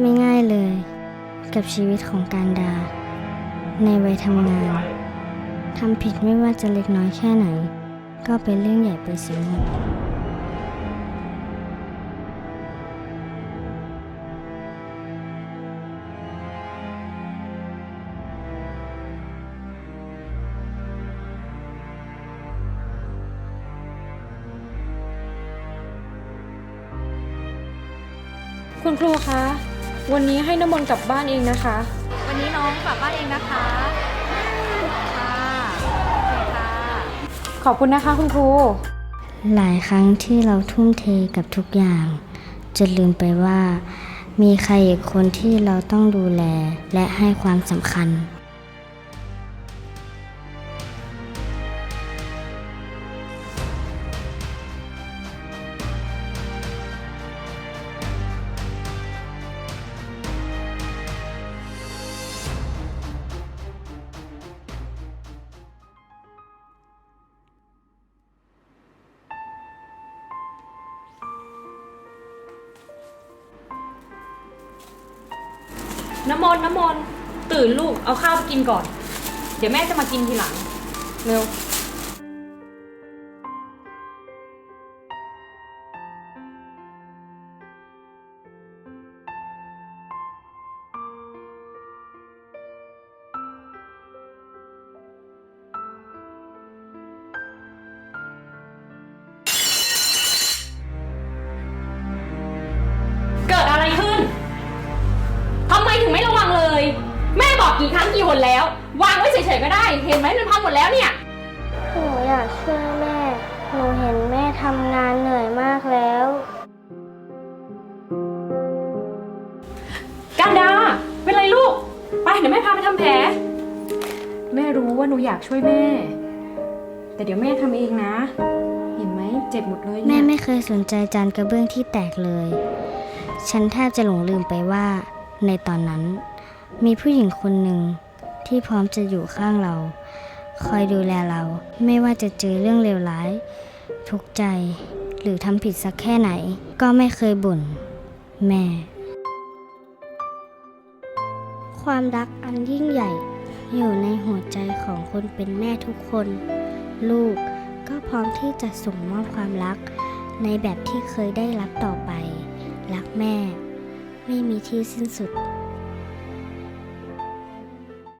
ไม่ง่ายเลย กับชีวิตของการดา ในวัยทำงานทำผิดไม่ว่าจะเล็กน้อยแค่ไหน ก็เป็นเรื่องใหญ่ไปเสียหมดคุณครูคะ วันนี้ให้น้ำมนต์กลับบ้านเองนะคะ วันนี้น้องกลับบ้านเองนะคะค่ะโอเคค่ะ ขอบคุณนะคะคุณครู หลายครั้งที่เราทุ่มเทกับทุกอย่าง จนลืมไปว่า มีใครอีกคนที่เราต้องดูแลและให้ความสำคัญ น้ำมนต์น้ำมนต์ตื่นลูกเอาข้าวไปกินก่อน เดี๋ยวแม่จะมากินทีหลัง เร็ว กกี่ครั้งกี่หนแล้ว วางไว้เฉยๆก็ได้ เห็นไหมมันพังหมดแล้วเนี่ย หนูอยากช่วยแม่ หนูเห็นแม่ทำงานเหนื่อยมากแล้วการดา เป็นไรลูก ไปเดี๋ยวแม่พาไปทำแผล แม่รู้ว่าหนูอยากช่วยแม่ แต่เดี๋ยวแม่ทำเองนะ เห็นไหมเจ็บหมดเลยแม่เนี่ยไม่เคยสนใจจานกระเบื้องที่แตกเลย ฉันแทบจะหลงลืมไปว่า ในตอนนั้น มีผู้หญิงคนหนึ่งที่พร้อมจะอยู่ข้างเรา คอยดูแลเรา ไม่ว่าจะเจอเรื่องเลวร้าย ทุกข์ใจ หรือทำผิดสักแค่ไหน ก็ไม่เคยบ่น แม่ ความรักอันยิ่งใหญ่ อยู่ในหัวใจของคนเป็นแม่ทุกคน ลูกก็พร้อมที่จะส่งมอบความรัก ในแบบที่เคยได้รับต่อไป รักแม่ ไม่มีที่สิ้นสุด